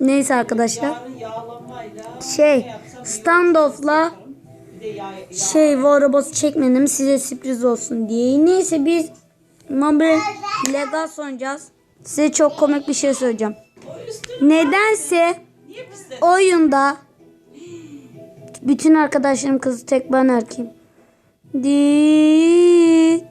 Neyse arkadaşlar. Şey standoff'la yağ, şey bu arabası çekmedim size sürpriz olsun diye. Neyse biz Mobile Legends oynayacağız. Size çok komik bir şey söyleyeceğim. Nedense oyunda bütün arkadaşlarım kız tek ben erkeğim. Di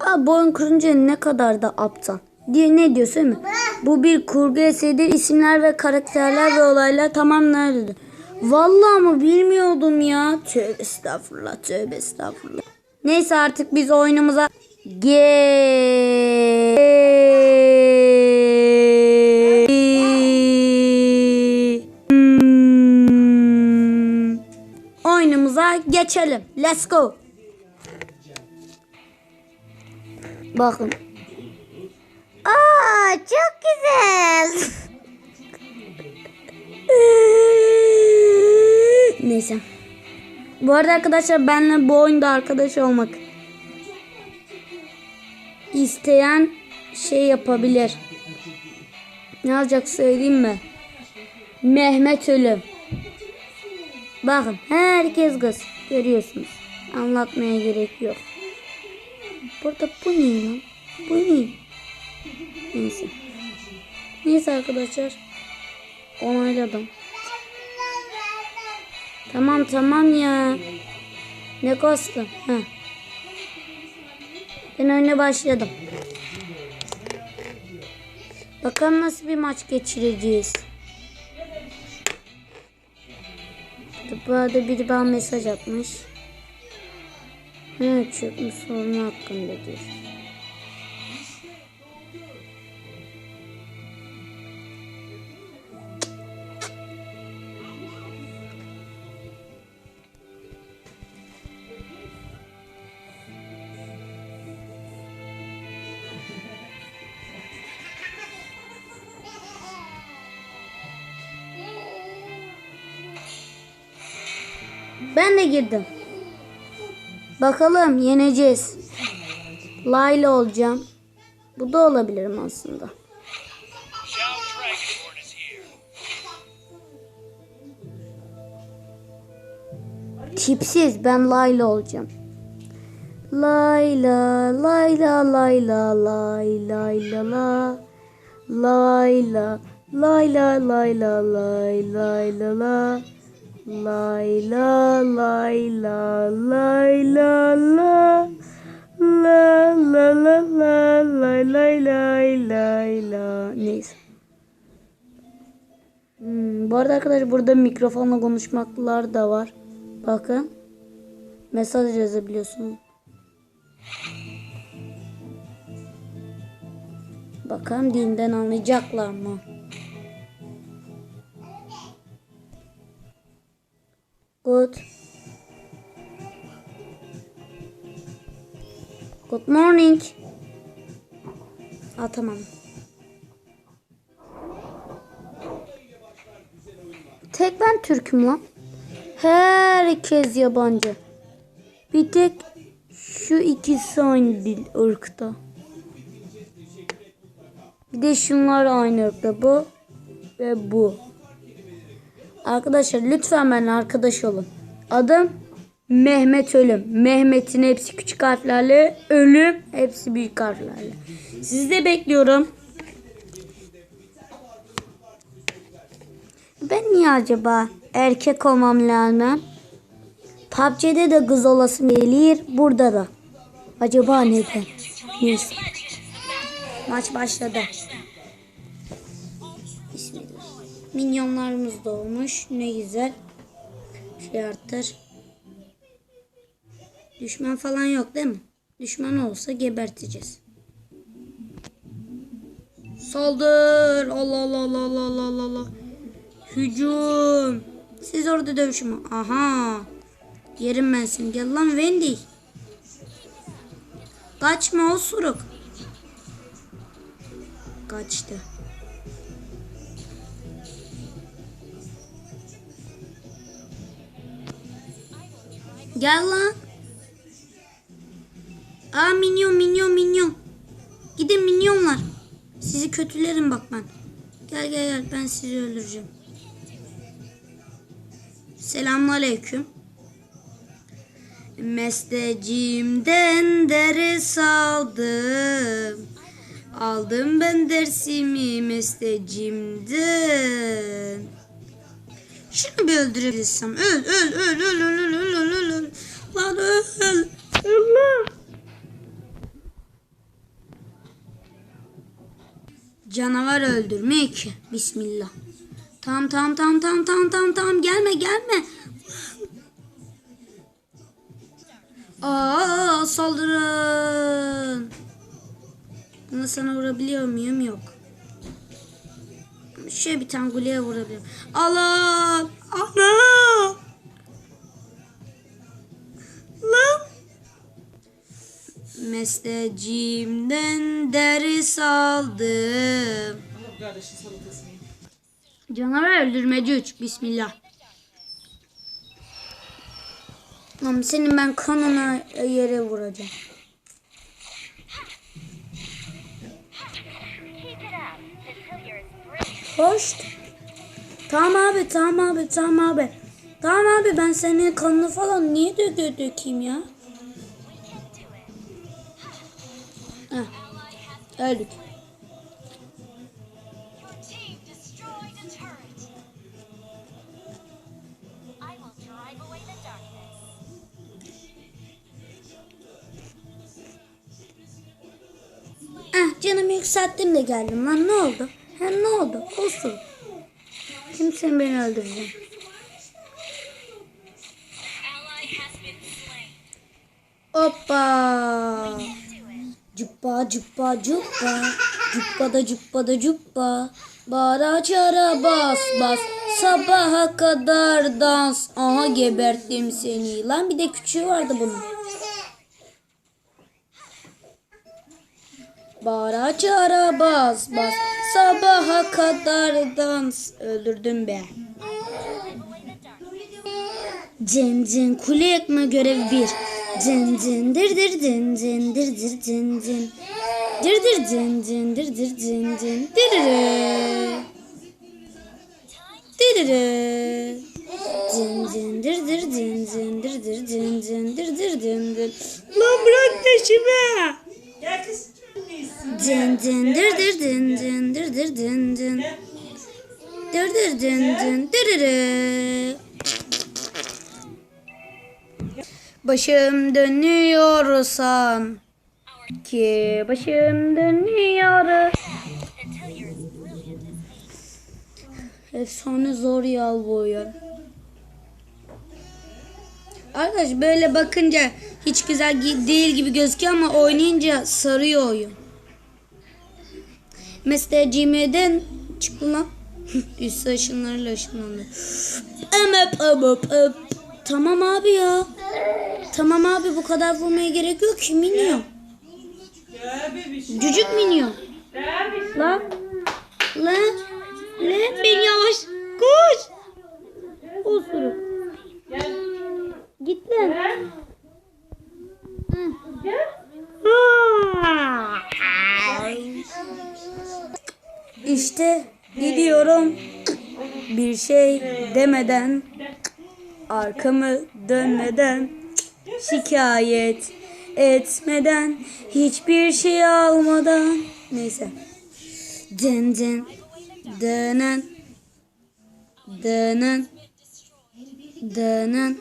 Aa, bu oyun kurunca ne kadar da aptal. Diye ne diyor söyleme. Bu bir kurgu eseridir. İsimler ve karakterler ve olaylar tamamlandı. Vallahi mı bilmiyordum ya. Tövbe estağfurullah, tövbe estağfurullah. Neyse artık biz oyunumuza ge geçelim. Let's go. Bakın. Aa çok güzel. Neyse. Bu arada arkadaşlar benimle bu oyunda arkadaş olmak isteyen şey yapabilir. Ne yazacak söyleyeyim mi? Mehmet Ölüm. Bakın herkes kız. Görüyorsunuz. Anlatmaya gerek yok. Burada bu ne lan? Bu ne? Neyse. Neyse arkadaşlar. Onayladım. Tamam tamam ya. Ne kostum? Ha. Ben oyuna başladım. Bakalım nasıl bir maç geçireceğiz. Bu arada biri bana mesaj atmış. Ne çökmüş sorunu hakkında diyor. Ben de girdim. Bakalım yeneceğiz. Layla olacağım. Bu da olabilirim aslında. Tipsiz ben Layla olacağım. Layla, Layla, Layla, Layla, Layla, Layla, Layla, Layla, Layla, Layla, Layla, Layla, Layla, la. La la la la lay lay lay lay la. Neyse. Hmm, bu arada arkadaşlar burada mikrofonla konuşmaklar da var. Bakın. Mesaj yazabiliyorsunuz. Bakalım dinden anlayacaklar mı? Aa, tamam. Tek ben Türk'üm lan. Herkes yabancı. Bir tek şu ikisi aynı dil ırkta. Bir de şunlar aynı ırkta. Bu ve bu. Arkadaşlar lütfen benimle arkadaş olun. Adım Mehmet Ölüm. Mehmet'in hepsi küçük harflerle. Ölüm hepsi büyük harflerle. Sizi de bekliyorum. Ben niye acaba erkek olmam lazım? PUBG'de de kız olasım gelir. Burada da. Acaba neden? Neyse. Maç başladı. Minyonlarımız doğmuş. Ne güzel. Şey arttır. Düşman falan yok değil mi? Düşman olsa geberteceğiz. Saldır. Allah Allah Allah Allah Allah Allah Allah. Hücum. Siz orada dövüşün. Aha. Yerim ben seni. Gel lan Wendy. Kaçma osuruk. Kaçtı. Gel lan. Aa minyon minyon minyon. Gidin minyonlar. Sizi kötülerim bak ben. Gel gel gel ben sizi öldüreceğim. Selamünaleyküm. Meslecimden ders aldım. Aldım ben dersimi meslecimden. Şunu bir öldürebilirsem. Öl öl öl öl öl öl öl öl öl öl. Lan öl. Allah. Canavar öldürmek. Bismillah. Tamam tamam tamam tamam tamam tamam tamam gelme gelme. Aa saldırın. Bunu sana vurabiliyor muyum? Yok. Şöyle bir tane guleye vurabilirim. Allah! Ana! Meslecimden ders aldım. Canavar öldürmeci 3. Bismillah. Tamam senin ben kanına yere vuracağım. Hoş. Tamam abi tamam abi tamam abi. Tamam abi ben senin kanını falan niye dökeyim ya? Darkness. Ah canımı yükselttim de geldim lan ne oldu? Ha ne oldu? Olsun. Kimse beni öldürecek. Hoppa. Cuppa cuppa cuppa. Cuppa da cuppa. Bara çara bas bas. Sabaha kadar dans. Aha geberttim seni. Lan bir de küçüğü vardı bunun. Bara çara bas bas. Sabaha kadar dans. Öldürdüm be. Cin cin kule yakma görev bir. Cin cin dir dir cin cin dir dir cin cin. Dir dir cin cin dir dir cin cin. Dirire. Dirire. Cin cin dir dir cin cin dir dir cin cin dir dir cin dir. Lan bırak peşime. Gel kız. Cin cin dir dir cin cin dir dir cin cin. Dir dir cin cin dirire. Başım dönüyor sanki başım dönüyor. Efsane zor ya bu ya. Arkadaş böyle bakınca hiç güzel değil gibi gözüküyor ama oynayınca sarıyor oyun. Mesela Cime'den çıkma. Üstü ışınlarıyla ışınlandı. Emep emep emep. Tamam abi ya. Tamam abi bu kadar vurmaya gerek yok ki bebiş. Cücük bebiş. Lan. Lan. Lan beni yavaş. Koş. Osuruk. Git lan. İşte gidiyorum. Bir şey demeden, arkamı dönmeden, şikayet etmeden, hiçbir şey almadan. Neyse. Dın dın, dının, dının, dının,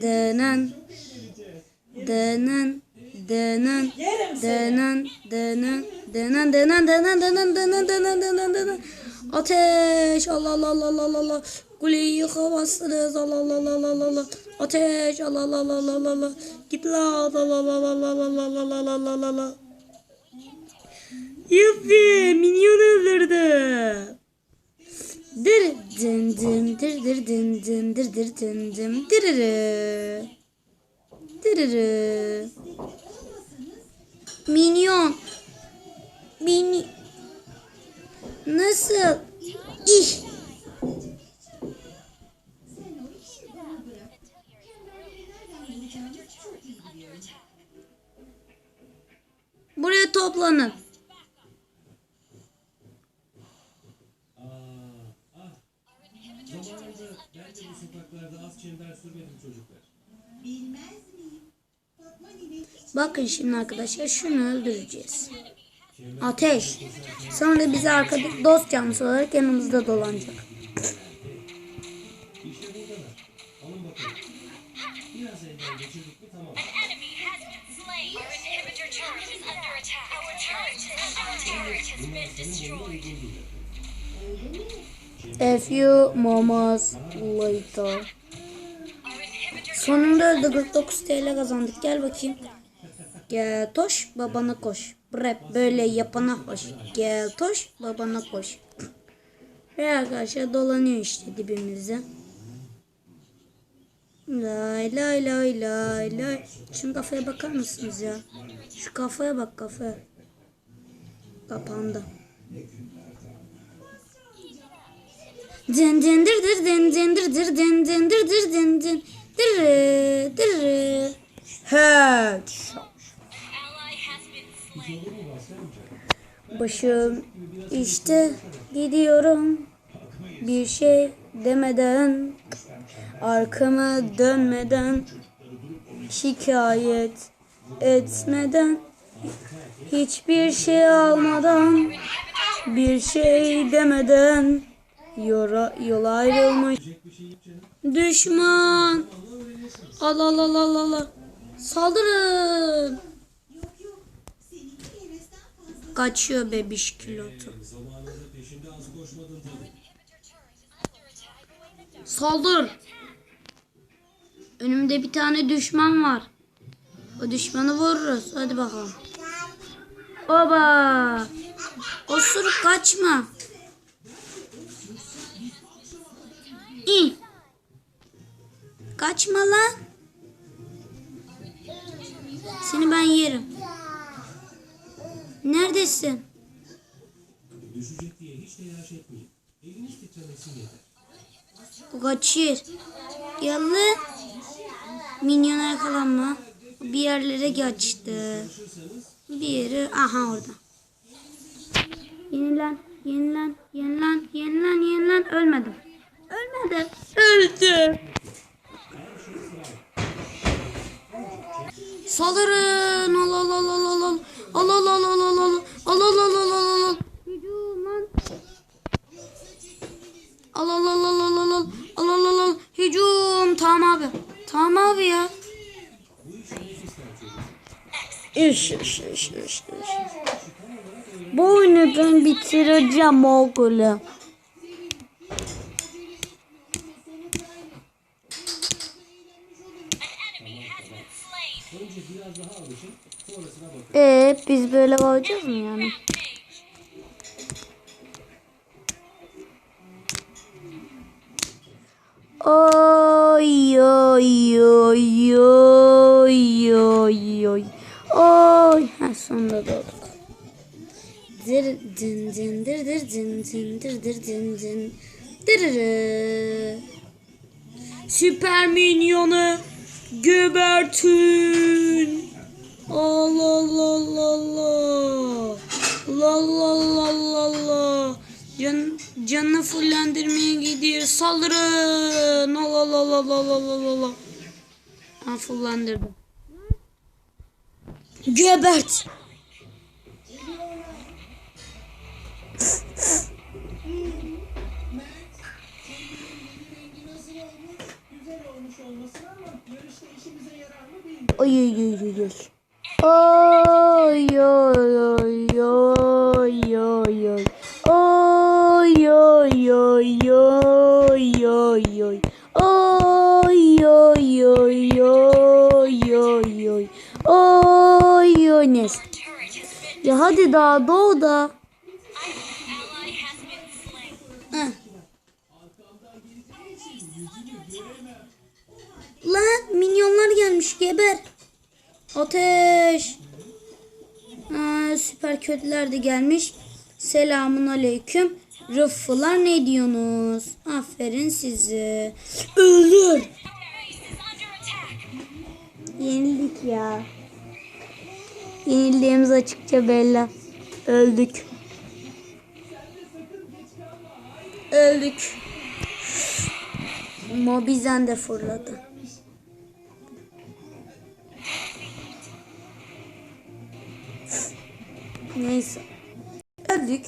dının, dının, dının, dının, dının, dının, dının, dının, dının, dının, dının, dının, dının. Ateş Allah Allah Allah Allah Allah Kuleyi yıkamazsınız Allah Allah Allah Allah Allah Ateş Allah Allah Allah Allah Allah Git la Allah Allah Allah Allah Allah Allah Allah Allah Allah Yuppi minyon öldürdü Dir din din dir dir din din dir dir din din diriri diriri Minyon Mini Nasıl? İş. Çocuklar. Bakın şimdi arkadaşlar şunu öldüreceğiz. Ateş. Sonra bize arkada dost canlısı olarak yanımızda dolanacak. Our inhibitor Sonunda öldü 49 TL kazandık. Gel bakayım. Gel toş babana koş. Rap böyle yapana hoş. Gel toş babana koş. Ve arkadaşlar dolanıyor işte dibimizde. Lay lay lay lay lay. Şu kafaya bakar mısınız ya? Şu kafaya bak kafaya. Kapandı. Dın dın dır dır dın dın dır dır dın dın dır dır dın dın dır dır. Headshot. Başım işte gidiyorum bir şey demeden arkamı dönmeden şikayet etmeden hiçbir şey almadan bir şey demeden yola, yol ayrılmış düşman al al al al al al. saldırın kaçıyor bebiş kilotu. Saldır. Önümde bir tane düşman var. O düşmanı vururuz. Hadi bakalım. Oba. Osuruk kaçma. İn. Kaçma lan. Seni ben yerim. Neredesin? Düşecek diye hiç telaş etmeyin. Eliniz kaçıyor. Yalı. Minyona yakalanma. Bir yerlere kaçtı. Bir yeri. Aha orada. Yenilen. Yenilen. Yenilen. Yenilen. Yenilen. Ölmedim. Ölmedim. Öldüm. Saldırın. Al al al al al al. Al al al al al al. Al al al al al al. Al al al al al al. Al al al al. Hücum. Tamam abi. Tamam abi ya. İş iş iş iş iş. Bu oyunu ben bitireceğim oğlum. Biraz daha alışın. Sonrasına bakın. Ee biz böyle kalacağız mı yani? Oy oy oy oy oy oy oy ha sonunda doğduk. Dir din din dir dir din din dir dir din din diriri. Süper minyonu gebertin. Allah Allah Allah Allah. Allah Allah Allah Allah. Can, canını fullendirmeye gidiyor. Saldırın. Allah Allah Allah Allah Allah Allah. Ha fullendirdim. Gebert. Oy oy oy oy oy. Oy oy oy oy oy oy. Oy oy oy oy oy oy. Oy oy oy oy oy oy. Oy Nes. Ya hadi daha doğu da. Lan minyonlar gelmiş geber. Ateş. Aa, süper kötüler de gelmiş. Selamun aleyküm. Rıffılar ne diyorsunuz? Aferin size. Öldür. Yenildik ya. Yenildiğimiz açıkça belli. Öldük. Öldük. Mobizen de fırladı. Neyse. Öldük.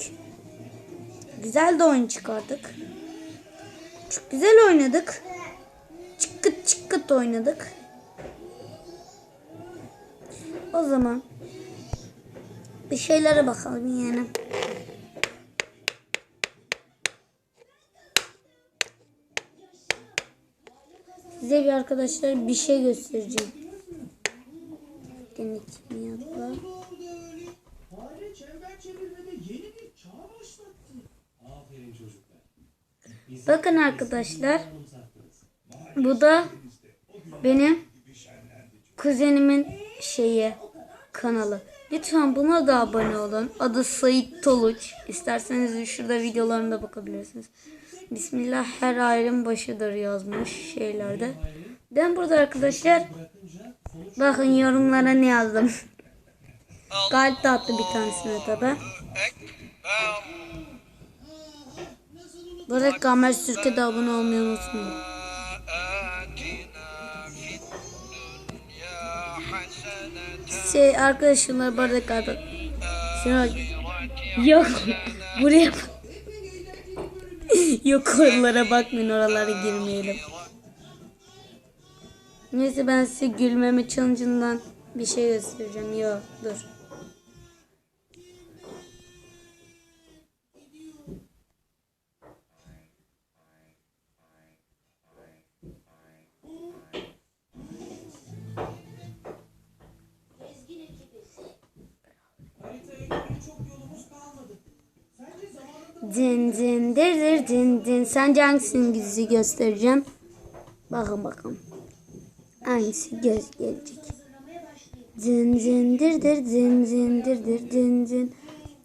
Güzel de oyun çıkardık. Çok güzel oynadık. Çıkkıt çıkkıt oynadık. O zaman bir şeylere bakalım yani. Size bir arkadaşlar bir şey göstereceğim. Denek. Fare çember çevirmede yeni bir çağ başlattı. Aferin çocuklar. Bakın arkadaşlar. Bu da benim kuzenimin şeyi kanalı. Lütfen buna da abone olun. Adı Sait Toluç. İsterseniz şurada videolarına bakabilirsiniz. Bismillah her ayrım başıdır yazmış şeylerde. Ben burada arkadaşlar bakın yorumlara ne yazdım. Kalp de attı bir tanesine tabi. Bu arada Kamer Türkiye'de abone olmayı unutmayın. Şey arkadaşlar bu arada kaldı. Şuna Yok. Buraya. Yok oralara bakmayın oralara girmeyelim. Neyse ben size gülmeme challenge'ından bir şey göstereceğim. Yok dur. Din din dir din din. Sence hangisini göstereceğim? Bakın bakın. Hangisi göz gelecek? Din din dir dir din din dir dir din din.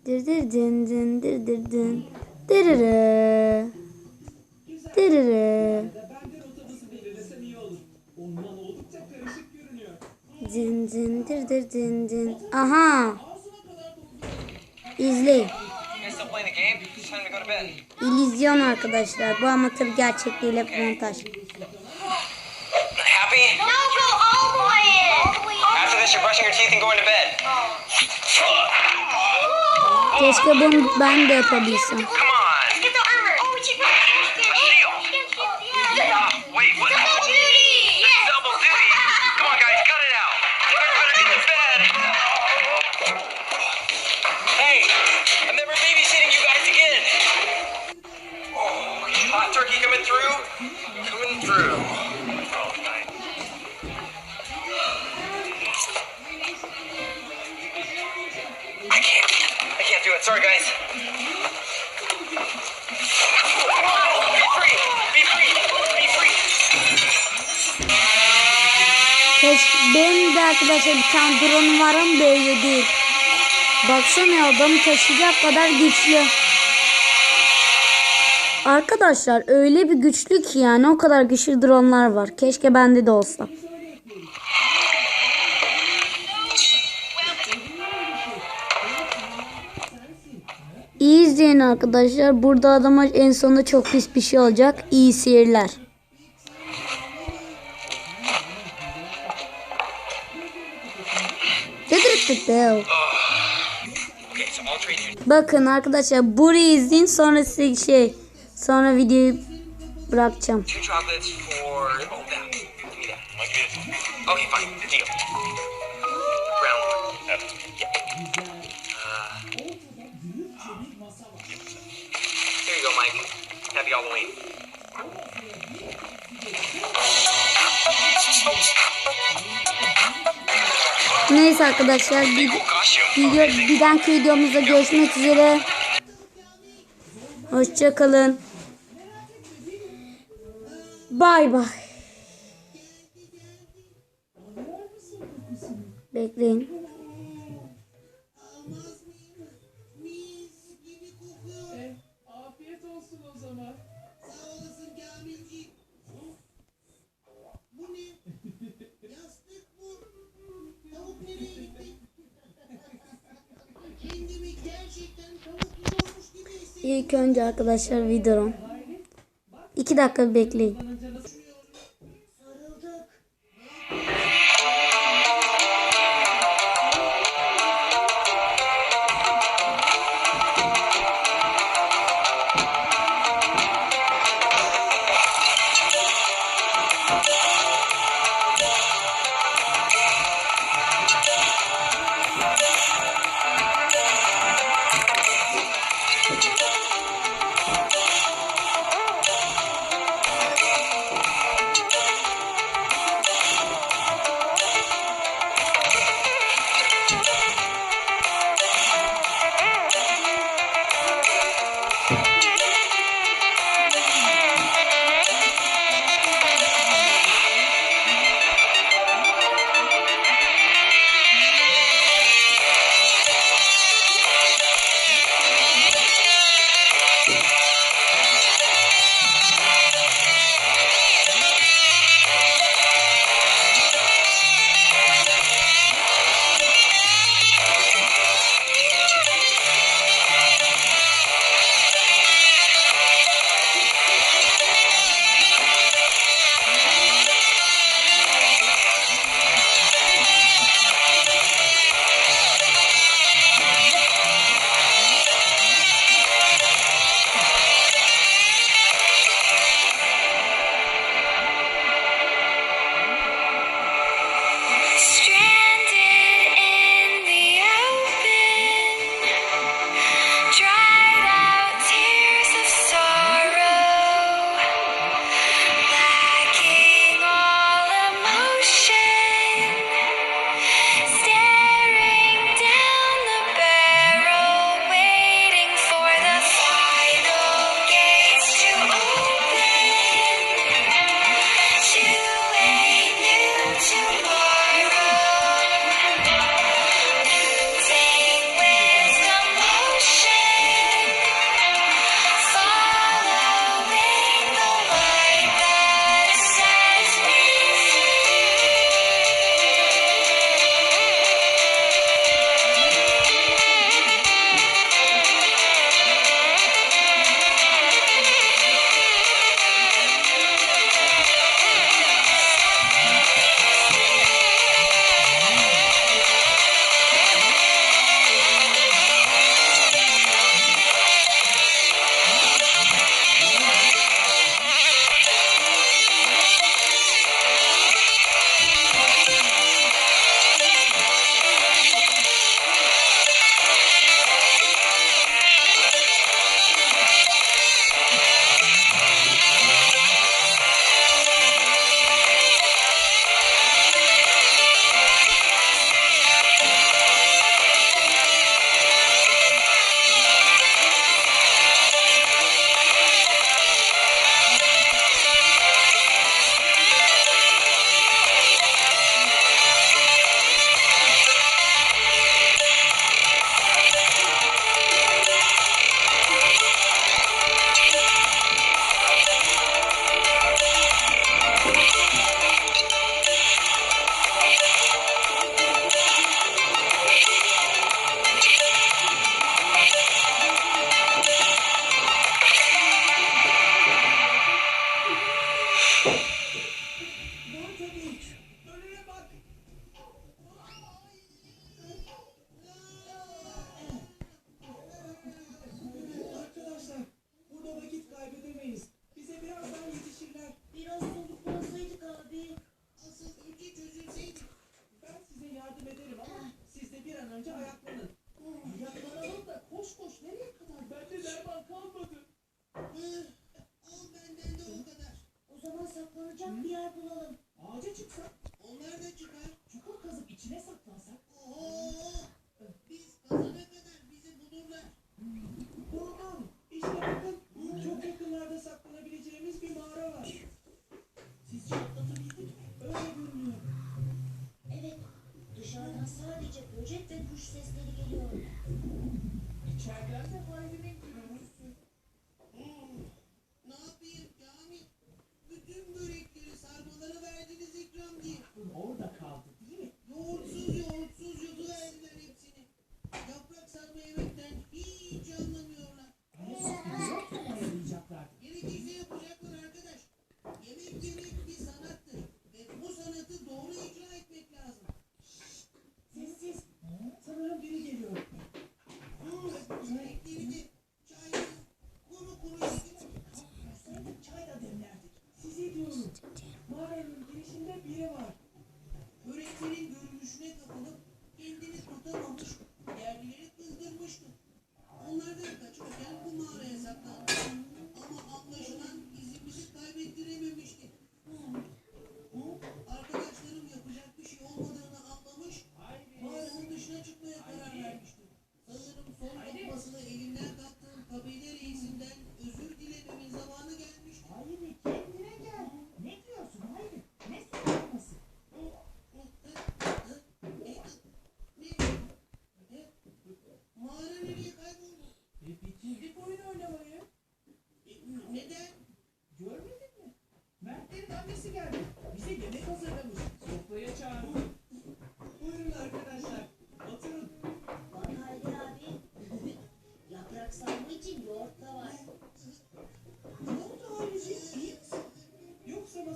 Dir dir din din dir dir din. Dirire. Dirire. Din din dir dir din din. Aha. İzleyin. İllüzyon arkadaşlar. Bu amatör gerçekliğiyle montaj. Happy? No, bro, I'll play it. After this, you're brushing your teeth and going to bed. Keşke bunu ben de yapabilsem. Coming through? I can't. Benim de arkadaşlar bir tane drone var ama böyle değil. Baksana adamı taşıyacak kadar güçlü. Arkadaşlar öyle bir güçlü ki yani o kadar güçlü dronlar var. Keşke bende de olsa. İyi izleyin arkadaşlar. Burada adama en sonunda çok pis bir şey olacak. İyi seyirler. Bakın arkadaşlar burayı izleyin sonra size şey sonra videoyu bırakacağım. Oh. Uh. Neyse arkadaşlar bir, video, bir dahaki videomuzda görüşmek üzere. Hoşçakalın. Bay bay. Bekleyin. İlk önce arkadaşlar videom. 2 dakika bekleyin. Lan tabii. Chuck doesn't want to